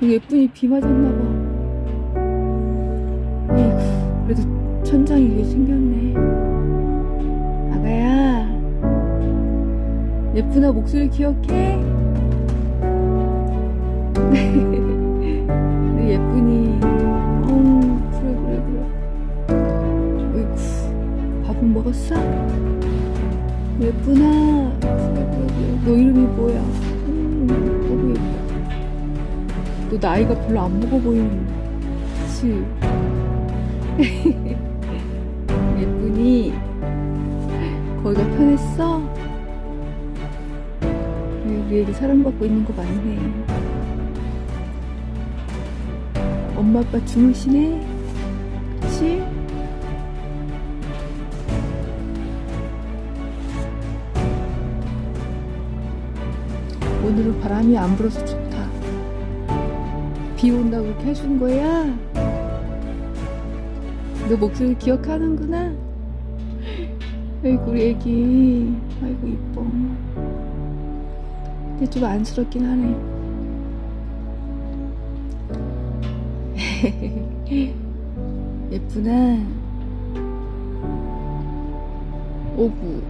예쁜이 비 맞았나봐. 에이구, 그래도 천장이 이게 생겼네. 아가야, 예쁜아 목소리 기억해? 우리 예쁜이, 어, 그래, 그래, 그래. 어이구, 밥은 먹었어? 예쁘나? 그래, 그래, 그래. 너 이름이 뭐야? 너 나이가 별로 안 먹어 보이는데. 그치? 예쁘니? 거기가 편했어? 그래, 우리 애기 사랑받고 있는 거 맞네. 엄마 아빠 주무시네? 그치? 오늘은 바람이 안 불어서 좋다. 비 온다고 그렇게 해준 거야? 너 목소리 기억하는구나? 아이고, 우리 애기. 아이고, 이뻐. 근데 좀 안쓰럽긴 하네. 예쁘나? 오구.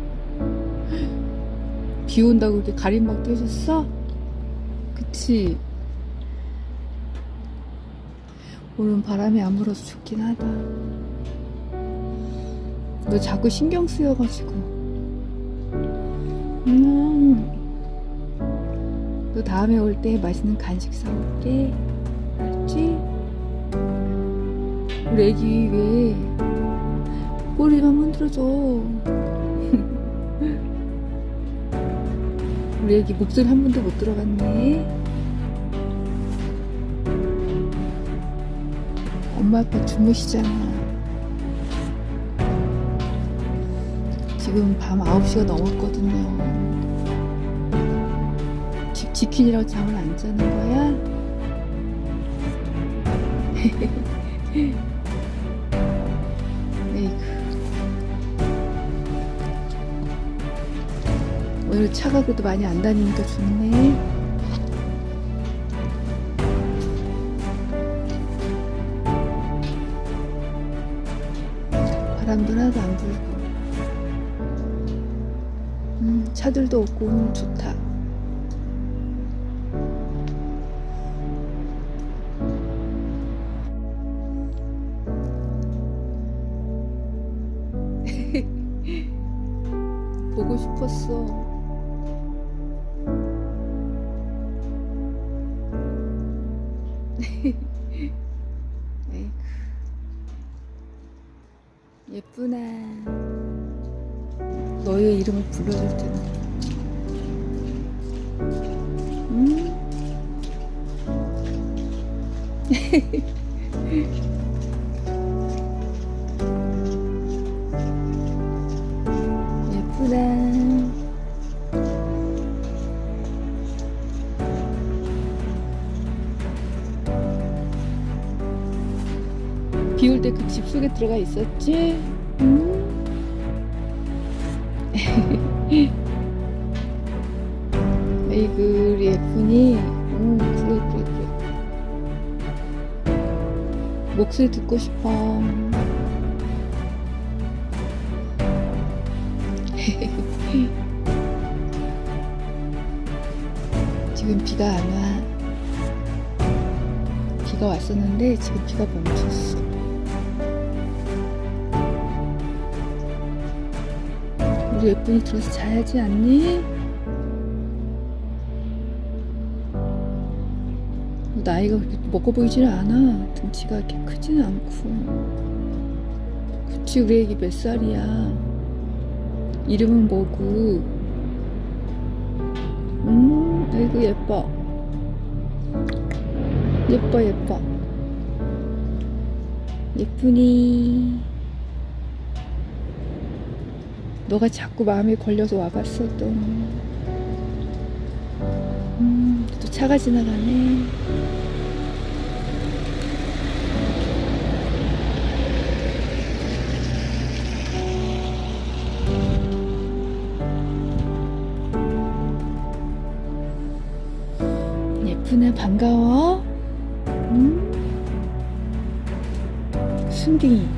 비 온다고 이렇게 가림막도 해줬어? 그치? 오늘은 바람이 안 불어서 좋긴 하다. 너 자꾸 신경 쓰여가지고. 음. 너 다음에 올 때 맛있는 간식 사올게. 알지? 우리 애기 왜 꼬리만 흔들어줘. 우리 애기 목소리 한 번도 못 들어봤네. 엄마 아빠 주무시잖아. 지금 밤 9시가 넘었거든요. 집 지키느라고 잠을 안 자는 거야? 에이구. 오늘 차가 그래도 많이 안 다니니까 좋네. 바람도 하나도 안 불고. 음, 차들도 없고 오늘 좋다. 보고 싶었어. 예쁘나. 너의 이름을 불러줄 텐데. 음? 예쁘다. 비올 때 그 집 속에 들어가 있었지? 음? 에이구 우리 예쁜이 음 그래 그래 그래 목소리 듣고 싶어 지금 비가 안 와. 비가 왔었는데 지금 비가 멈췄어. 우리 예쁜이 들어서 자야지 않니? 나이가 그렇게 먹어 보이질 않아. 등치가 이렇게 크지는 않고. 그치, 우리 애기 몇 살이야? 이름은 뭐고? 음, 아이고, 예뻐. 예뻐, 예뻐. 예쁘니. 너가 자꾸 마음에 걸려서 와봤어, 또. 음, 또 차가 지나가네. 예쁘네, 반가워. 음. 순둥이.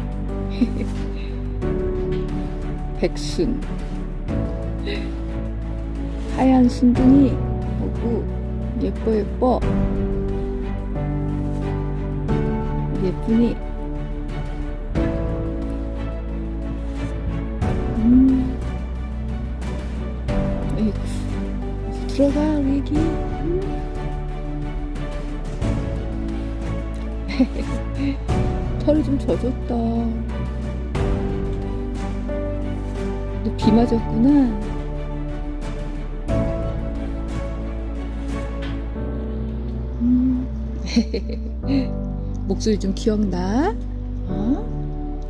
백순. 하얀 순둥이. 오구. 예뻐, 예뻐. 예쁘니. 음. 어서 들어가, 우리 애기. 털이 좀 젖었다. 비 맞았구나. 음. 목소리 좀 기억나? 어?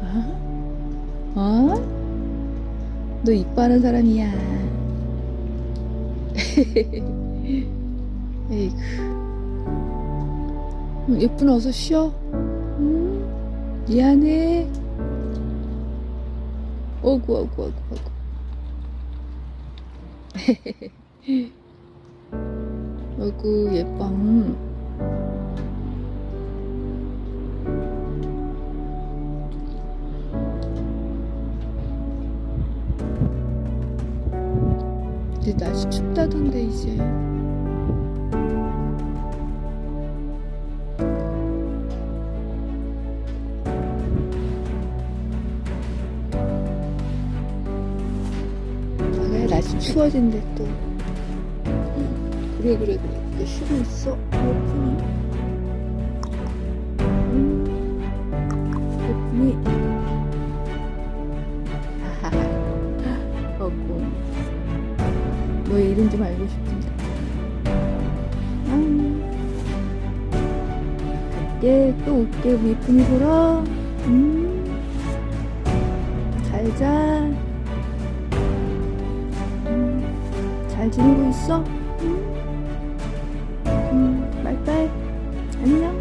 어? 어? 너 이뻐하는 사람이야. 에이구. 어, 예쁜 어서 쉬어. 음, 미안해. 어구, 어구, 어구, 어구. 어구, 예뻐. 음. 이제 날씨 춥다던데, 이제. 날씨 추워진대 또. 그래 그래 그래. 그게 쉬고 있어. 음, 예쁘니. 하하하. 어구. 너의 이름 좀 알고 싶은데. 음. 갈게 또 올게 우리 예쁜이 보러. 음. 잘 자. 잘 지내고 있어? 응? 음, 빠이빠이. 안녕.